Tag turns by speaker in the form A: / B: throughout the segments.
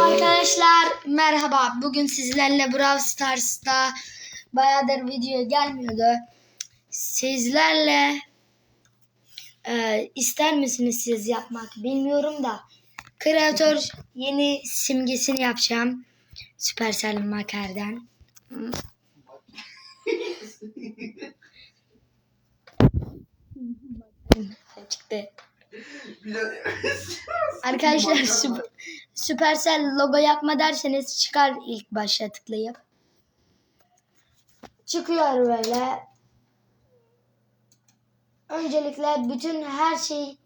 A: Arkadaşlar merhaba. Bugün sizlerle Brawl Stars'ta bayağıdır video gelmiyordu. Sizlerle e, ister misiniz siz yapmak bilmiyorum da kreatör yeni simgesini yapacağım. Supercell Maker'den. Çıktı. Arkadaşlar süper, Supercell logo yapma derseniz çıkar ilk başa tıklayıp. Çıkıyor böyle. Öncelikle bütün her şeyi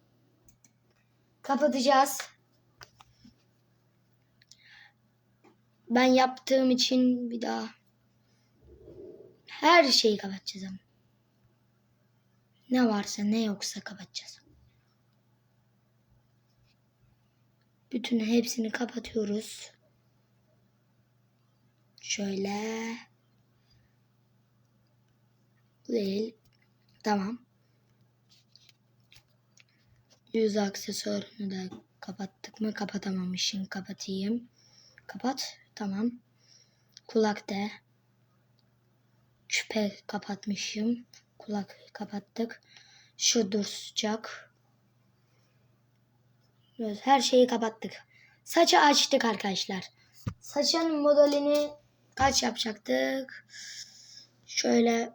A: kapatacağız. Ben yaptığım için bir daha her şeyi kapatacağız ama. Ne varsa ne yoksa kapatacağız. Bütün hepsini kapatıyoruz. Şöyle. Değil. Tamam. Yüz aksesuarını da kapattık mı? Kapatamamışım. Kapatayım. Kapat. Tamam. Kulak da. Küpe kapatmışım. Kulak kapattık. Şu duracak. Evet, her şeyi kapattık. Saçı açtık arkadaşlar. Saçın modelini kaç yapacaktık? Şöyle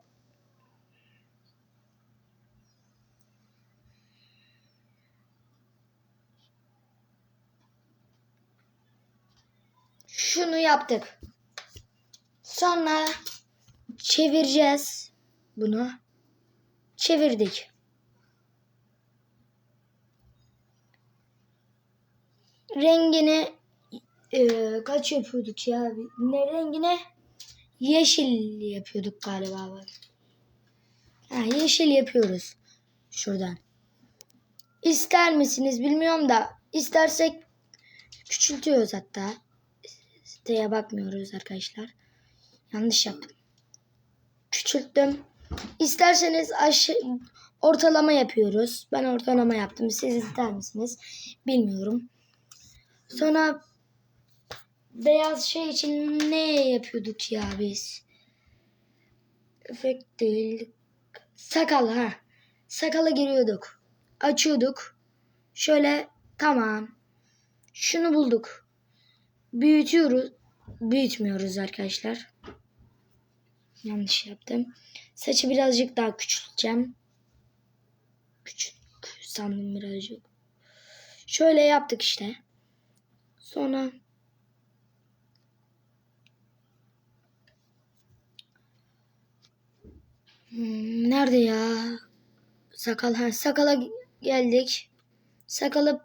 A: şunu yaptık. Sonra çevireceğiz bunu. Çevirdik. Rengini e, kaç yapıyorduk ya? Ne rengine? Yeşil yapıyorduk galiba. Bak. Ha, yeşil yapıyoruz. Şuradan. İster misiniz bilmiyorum da istersek küçültüyoruz hatta. Siteye bakmıyoruz arkadaşlar. Yanlış yaptım. Küçülttüm. İsterseniz aşı ortalama yapıyoruz. Ben ortalama yaptım. Siz ister misiniz? Bilmiyorum. Sonra beyaz şey için ne yapıyorduk ya biz? Efekt değil. Sakal ha. Sakala giriyorduk. Açıyorduk. Şöyle tamam. Şunu bulduk. Büyütüyoruz. Büyütmüyoruz arkadaşlar. Yanlış yaptım. Saçı birazcık daha küçülteceğim. Küçük sandım birazcık. Şöyle yaptık işte. Sonra Hmm, nerede ya? Sakal ha sakala geldik. Sakalı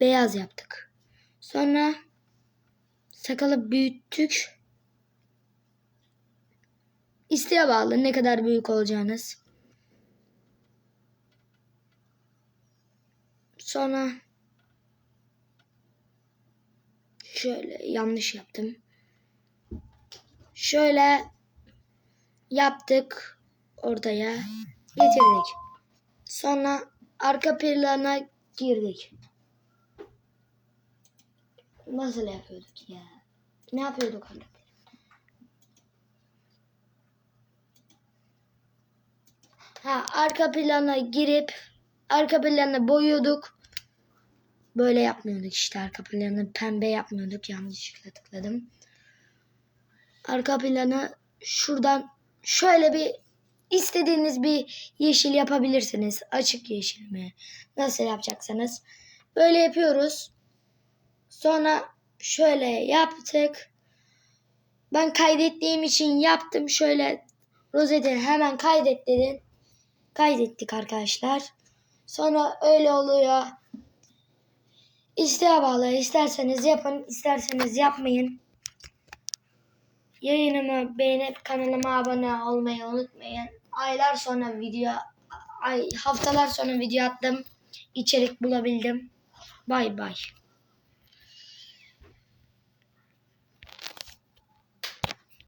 A: beyaz yaptık. Sonra sakalı büyüttük. İsteğe bağlı ne kadar büyük olacağınız. Sonra Şöyle yanlış yaptım. Şöyle yaptık ortaya getirdik. Sonra arka plana girdik. Nasıl yapıyorduk ya? Ne yapıyorduk arka? Ha arka plana girip arka plana boyuyorduk. Böyle yapmıyorduk işte arka planı pembe yapmıyorduk yanlışlıkla tıkladım. Arka planı şuradan şöyle bir istediğiniz bir yeşil yapabilirsiniz. Açık yeşil mi? Nasıl yapacaksanız. Böyle yapıyoruz. Sonra şöyle yaptık. Ben kaydettiğim için yaptım. Şöyle rozeti hemen kaydet dedin. Kaydettik arkadaşlar. Sonra öyle oluyor. İsteğe bağlı. İsterseniz yapın, isterseniz yapmayın. Yayınımı beğenip kanalıma abone olmayı unutmayın. Aylar sonra video, ay haftalar sonra video attım. İçerik bulabildim. Bay bay.